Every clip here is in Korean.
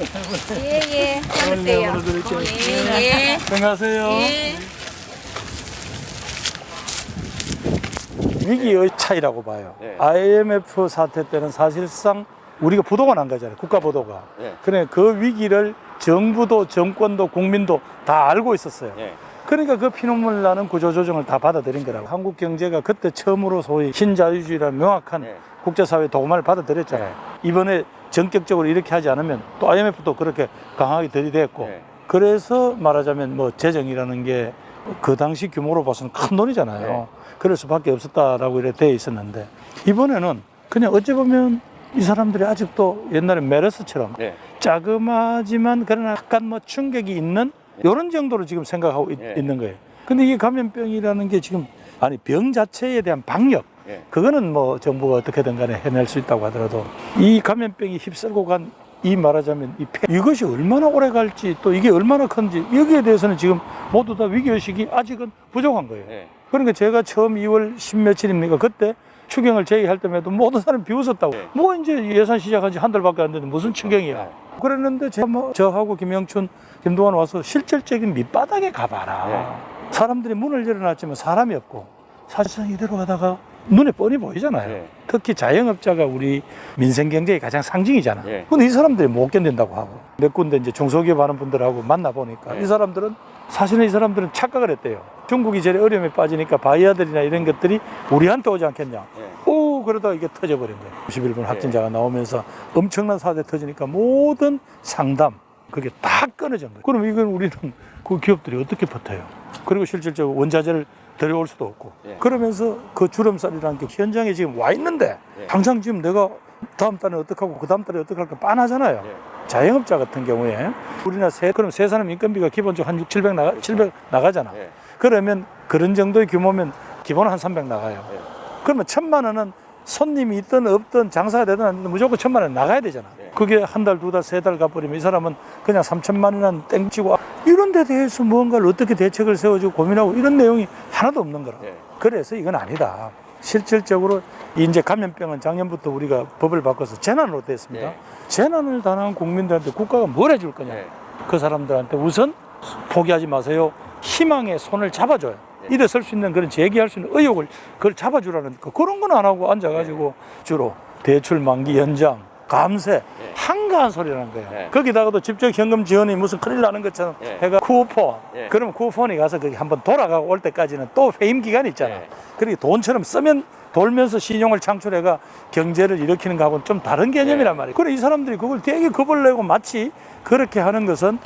예예. 참으세요. 물어드릴게요. 예예. 안녕하세요. 예. 위기의 차이라고 봐요. 네. IMF 사태 때는 사실상 우리가 부도가 난 거잖아요. 국가 부도가. 네. 그래 그 위기를 정부도 정권도 국민도 다 알고 있었어요. 예. 그러니까 그 피눈물 나는 구조조정을 다 받아들인 거라고. 한국 경제가 그때 처음으로 소위 신자유주의라는 명확한 네. 국제사회 도움을 받아들였잖아요. 이번에 전격적으로 이렇게 하지 않으면 또 IMF도 그렇게 강하게 들이댔고 네. 그래서 말하자면 뭐 재정이라는 게 그 당시 규모로 봐서는 큰 돈이잖아요. 네. 그럴 수밖에 없었다라고 이렇게 돼 있었는데 이번에는 그냥 어찌 보면 이 사람들이 아직도 옛날에 메르스처럼 네. 자그마지만 그러나 약간 뭐 충격이 있는 이런 정도로 지금 생각하고 있, 네. 는 거예요. 근데 이게 감염병이라는 게 지금 아니 병 자체에 대한 방역 예. 그거는 뭐 정부가 어떻게든 간에 해낼 수 있다고 하더라도 이 감염병이 휩쓸고 간 이 말하자면 이 폐, 이것이 얼마나 오래 갈지 또 이게 얼마나 큰지 여기에 대해서는 지금 모두 다 위기의식이 아직은 부족한 거예요. 예. 그러니까 제가 처음 2월 10 며칠입니까? 그때 추경을 제기할 때에도 모든 사람이 비웃었다고. 네. 뭐 이제 예산 시작한 지 한 달밖에 안 됐는데 무슨 추경이야. 그랬는데 제가 뭐 저하고 김영춘, 김동완 와서 실질적인 밑바닥에 가봐라. 네. 사람들이 문을 열어놨지만 사람이 없고 사실상 이대로 가다가 눈에 뻔히 보이잖아요. 네. 특히 자영업자가 우리 민생 경제의 가장 상징이잖아. 네. 근데 이 사람들이 못 견딘다고 하고 몇 군데 이제 중소기업 하는 분들하고 만나 보니까 네. 이 사람들은 사실은 이 사람들은 착각을 했대요. 중국이 제일 어려움에 빠지니까 바이아들이나 이런 것들이 우리한테 오지 않겠냐. 예. 오 그러다 이게 터져버린 거예요. 91분 확진자가 나오면서 엄청난 사태 터지니까 모든 상담 그게 다 끊어진 거예요. 그럼 이건 우리는 그 기업들이 어떻게 버텨요? 그리고 실질적으로 원자재를 데려올 수도 없고 예. 그러면서 그 주름살이라는 게 현장에 지금 와 있는데 예. 당장 지금 내가 다음 달에 어떡하고 그 다음 달에 어떡할까 빤하잖아요. 예. 자영업자 같은 경우에 우리나라 세 그럼 세 사람 인건비가 기본적으로 한 6, 700 나가 700 나가잖아. 예. 그러면 그런 정도의 규모면 기본 한 300 나가요. 예. 그러면 천만 원은 손님이 있든 없든 장사가 되든 무조건 천만 원 나가야 되잖아. 네. 그게 한 달, 두 달, 세 달 가버리면 이 사람은 그냥 3천만 원은 땡치고 이런 데 대해서 무언가를 어떻게 대책을 세워주고 고민하고 이런 내용이 하나도 없는 거라. 예. 그래서 이건 아니다. 실질적으로 이제 감염병은 작년부터 우리가 법을 바꿔서 재난으로 됐습니다. 예. 재난을 당한 국민들한테 국가가 뭘 해줄 거냐. 예. 그 사람들한테 우선 포기하지 마세요. 희망의 손을 잡아줘요. 네. 일어설 수 있는 그런 제기할 수 있는 의욕을 그걸 잡아주라는 거. 그런 건 안 하고 앉아가지고 주로 대출 만기 연장, 감세, 네. 한가한 소리라는 거예요. 네. 거기다가도 직접 현금 지원이 무슨 큰일 나는 것처럼 네. 해가 쿠폰. 네. 그러면 쿠폰이 가서 거기 한번 돌아가고 올 때까지는 또 회임 기간이 있잖아. 네. 그렇게 돈처럼 쓰면 돌면서 신용을 창출해가 경제를 일으키는 거하고는 좀 다른 개념이란 네. 말이에요. 그래 이 사람들이 그걸 되게 겁을 내고 마치 그렇게 하는 것은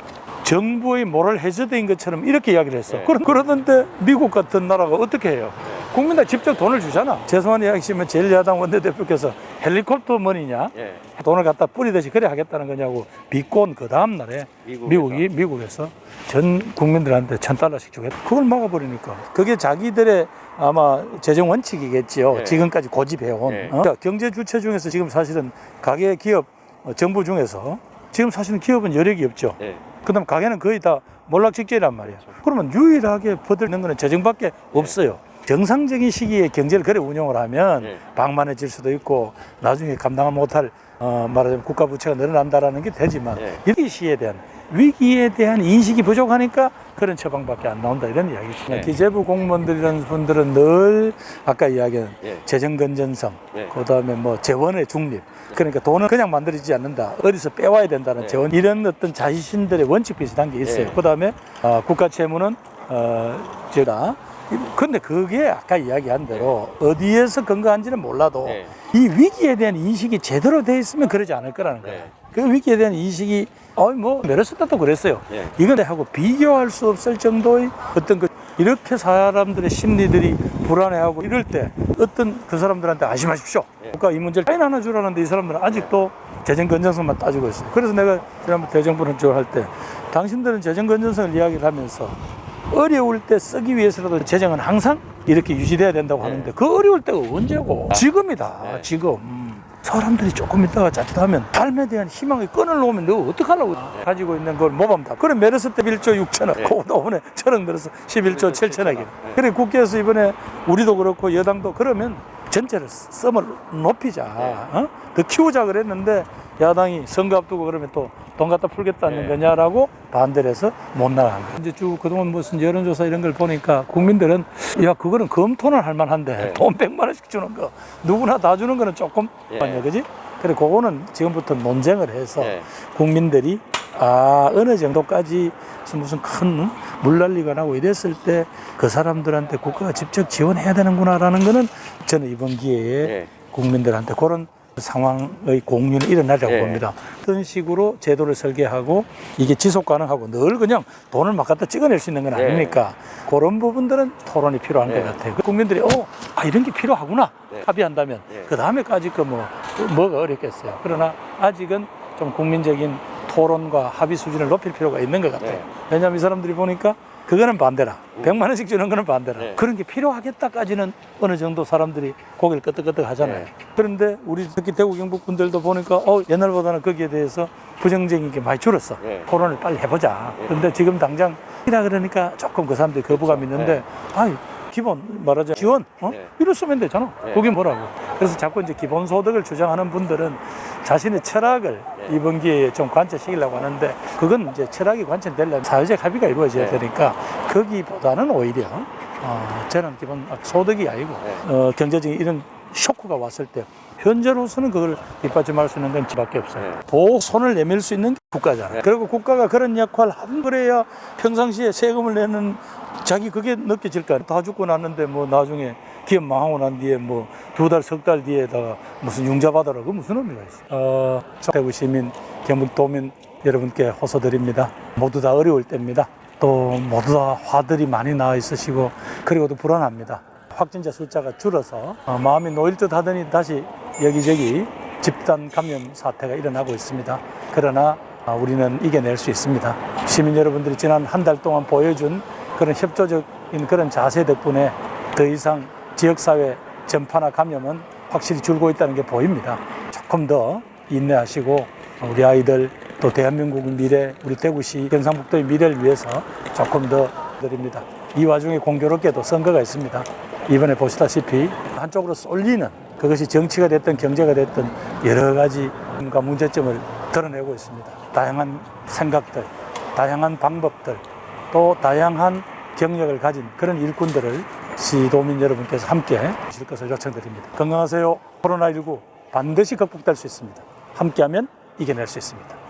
정부의 모럴 해저드인 것처럼 이렇게 이야기를 했어. 네. 그러, 그러던데 미국 같은 나라가 어떻게 해요? 국민들 직접 돈을 주잖아. 최소한 이야기시면 제일야당 원내대표께서 헬리콥터 머니냐? 예. 돈을 갖다 뿌리듯이 그래 하겠다는 거냐고 비꼰 그 다음 날에 미국에서. 미국이 미국에서 전 국민들한테 천 달러씩 주겠다. 그걸 막아버리니까 그게 자기들의 아마 재정 원칙이겠지요. 네. 지금까지 고집해온 네. 어? 그러니까 경제 주체 중에서 지금 사실은 가계 기업 어, 정부 중에서 지금 사실은 기업은 여력이 없죠. 예. 그다음 가게는 거의 다 몰락직제란 말이에요. 그러면 유일하게 버티는 거는 재정밖에 없어요. 정상적인 시기에 경제를 그래 운영을 하면 네. 방만해질 수도 있고 나중에 감당 못할 어, 말하자면 국가 부채가 늘어난다라는 게 되지만 네. 이 시에 대한 위기에 대한 인식이 부족하니까 그런 처방밖에 안 나온다 이런 이야기죠. 네. 기재부 공무원들이라는 분들은 늘 아까 이야기한 예. 재정 건전성, 네. 그다음에 뭐 재원의 중립. 그러니까 돈은 그냥 만들어지지 않는다. 어디서 빼와야 된다는 네. 재원 이런 어떤 자신들의 원칙 비슷한 게 있어요. 네. 그다음에 어, 국가 채무는 어 제가 근데 그게 아까 이야기한 대로 어디에서 근거한지는 몰라도 네. 이 위기에 대한 인식이 제대로 돼 있으면 그러지 않을 거라는 거예요. 네. 그 위기에 대한 인식이 어뭐 메르스 때도 그랬어요. 예. 이건 하고 비교할 수 없을 정도의 어떤 그 이렇게 사람들의 심리들이 불안해하고 이럴 때 어떤 그 사람들한테 안심하십시오. 예. 국가 이 문제를 파인 하나 주라는데 이 사람들은 아직도 재정 건전성만 따지고 있어요. 그래서 내가 지난번 대정부는 쪽할때 당신들은 재정 건전성을 이야기를 하면서 어려울 때 쓰기 위해서라도 재정은 항상 이렇게 유지돼야 된다고 네. 하는데 그 어려울 때가 언제고 지금이다 네. 지금 음. 사람들이 조금 있다가 자칫하면 삶에 대한 희망이 끈을 놓으면 너 어떡하려고 가지고 있는 걸 모범다 그래 메르스 때 1조 6천억 네. 그거 이번에 천억 늘어서 11조 7천억이 네. 그래 국회에서 이번에 우리도 그렇고 여당도 그러면 전체를 썸을 높이자 네. 어? 더 키우자 그랬는데 야당이 선거 앞두고 그러면 또 돈 갖다 풀겠다는 네. 거냐라고 반대를 해서 못 나간 거예요. 이제 쭉 그동안 무슨 여론조사 이런 걸 보니까 국민들은 야 그거는 검토는 할 만한데 네. 돈 100만 원씩 주는 거 누구나 다 주는 거는 조금 예. 아니야 그지? 그래 그거는 지금부터 논쟁을 해서 예. 국민들이 아 어느 정도까지 무슨 큰 물난리가 나고 이랬을 때 그 사람들한테 국가가 직접 지원해야 되는구나라는 거는 저는 이번 기회에 예. 국민들한테 그런 상황의 공유는 일어나려고 예. 봅니다. 어떤 식으로 제도를 설계하고 이게 지속 가능하고 늘 그냥 돈을 막 갖다 찍어낼 수 있는 건 예. 아니니까 그런 부분들은 토론이 필요한 예. 것 같아요. 국민들이 어, 아 이런 게 필요하구나 예. 합의한다면 예. 그 다음에까지 그뭐 뭐가 어렵겠어요. 그러나 아직은 좀 국민적인 토론과 합의 수준을 높일 필요가 있는 것 같아요. 네. 왜냐하면 이 사람들이 보니까 그거는 반대라. 100만 원씩 주는 거는 반대라. 네. 그런 게 필요하겠다까지는 어느 정도 사람들이 고개를 끄덕끄덕 하잖아요. 네. 그런데 우리 특히 대구 경북 분들도 보니까 어, 옛날보다는 거기에 대해서 부정적인 게 많이 줄었어. 네. 토론을 빨리 해보자. 네. 그런데 지금 당장 이라 그러니까 조금 그 사람들이 거부감이 있는데 아이 기본 말하자 지원 어? 네. 이로 쓰면 되잖아. 네. 그게 뭐라고? 그래서 자꾸 이제 기본소득을 주장하는 분들은 자신의 철학을 네. 이번 기회에 좀 관철시키려고 하는데 그건 이제 철학이 관철되려면 사회적 합의가 이루어져야 네. 되니까 거기보다는 오히려 어, 저는 기본 소득이 아니고 네. 어, 경제적인 이런 쇼크가 왔을 때 현재로서는 그걸 뒷받침할 수 있는 건 지밖에 없어요. 네. 보호 손을 내밀 수 있는 게 국가잖아요. 네. 그리고 국가가 그런 역할 한 그래야 평상시에 세금을 내는 자기 그게 느껴질까? 다 죽고 났는데 뭐 나중에 기업 망하고 난 뒤에 뭐 두 달, 석 달 뒤에다가 무슨 융자 받아라. 그 무슨 의미가 있어? 어, 대구 시민, 경북 도민 여러분께 호소드립니다. 모두 다 어려울 때입니다. 또 모두 다 화들이 많이 나와 있으시고 그리고 또 불안합니다. 확진자 숫자가 줄어서 어, 마음이 놓일 듯 하더니 다시 여기저기 집단 감염 사태가 일어나고 있습니다. 그러나 아, 우리는 이겨낼 수 있습니다. 시민 여러분들이 지난 한 달 동안 보여준 그런 협조적인 그런 자세 덕분에 더 이상 지역사회 전파나 감염은 확실히 줄고 있다는 게 보입니다. 조금 더 인내하시고 우리 아이들 또 대한민국의 미래, 우리 대구시 경상북도의 미래를 위해서 조금 더 드립니다. 이 와중에 공교롭게도 선거가 있습니다. 이번에 보시다시피 한쪽으로 쏠리는 그것이 정치가 됐든 경제가 됐든 여러 가지 과 문제점을 드러내고 있습니다. 다양한 생각들, 다양한 방법들, 또 다양한 경력을 가진 그런 일꾼들을 시도민 여러분께서 함께 하실 것을 요청드립니다. 건강하세요. 코로나19 반드시 극복될 수 있습니다. 함께하면 이겨낼 수 있습니다.